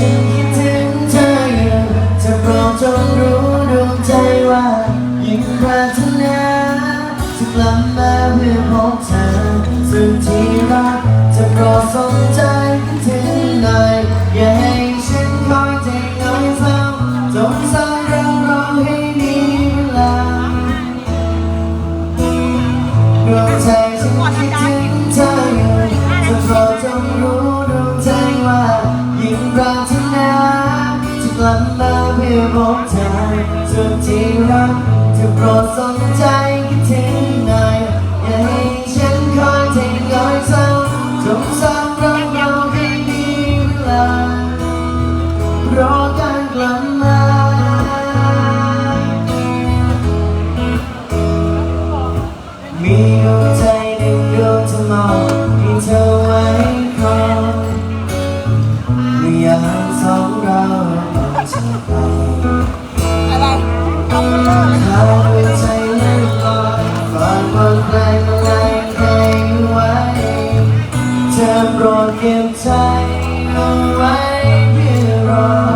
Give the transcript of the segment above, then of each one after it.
ฉังคิดถึงเธออยู่จะโปรดจงรู้ดวงใจว่า ยิ่งปรารถนาจะกลับมาเพื่อพบเธอสุดที่รักจะโปรดสนใจ ส่วนที่รักจะโปรดสนใจคิดถึงหน่อยอย่าให้ฉันคอยใจย้อยเศร้าจงสร้างเรื่องราวให้มีเวลารอการกลับมามีดวงใจหนึ่งดวงจะมองให้เธอไว้คองเมื่อยามสองเราจะไปอะไร เอายใจเลื่อนลอยฝากความไกลมาไล่ให้ไว้เธอโปรดเก็บใจเอาไว้เพื่อรอ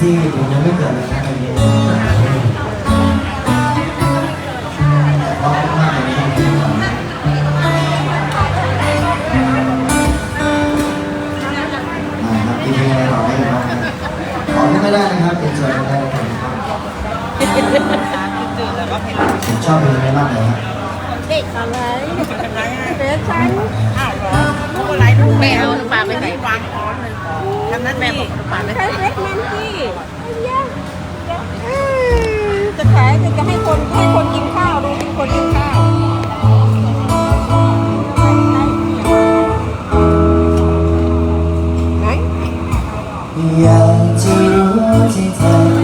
ที่ผมยังไม่เกิดเลยนะเพลงนี้เพราะมากเลยนะครับอ่าครับมีเพลงอะไรต่อให้บ้างครับขอไม่ได้นะครับเป็นส่วนไม่ได้นะครับผมชอบเพลงนี้ากเลยครับเด็กอะไรเด็กฉันอ้าวเหรอลูกอะไรลูกแมวปากไปไหนวาง ทำนั้นแม่บอกปากไปไหนเล็กนั่นสิจะขายจะให้คนให้คนกินข้าวดูเป็นคนกินข้าวไหนอยากจะรู้ที่เธอ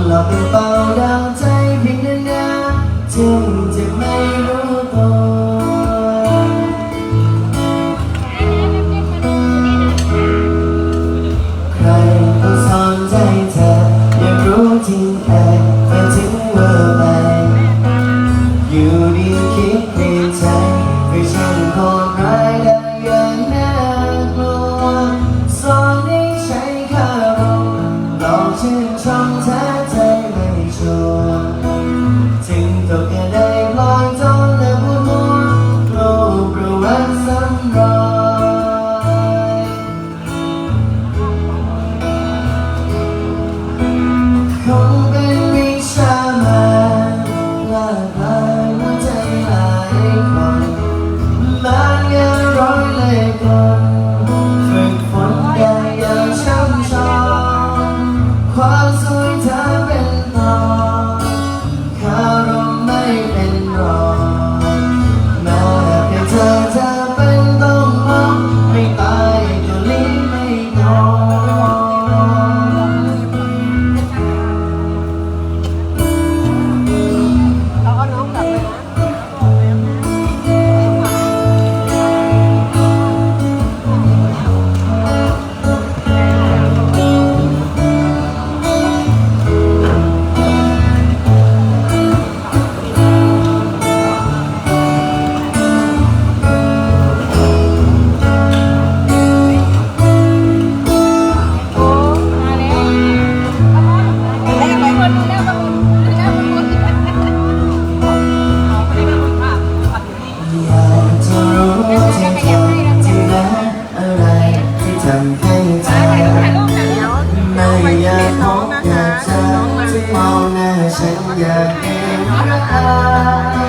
านอนหลับเป็ น้องนะคะน้องมาแล้ว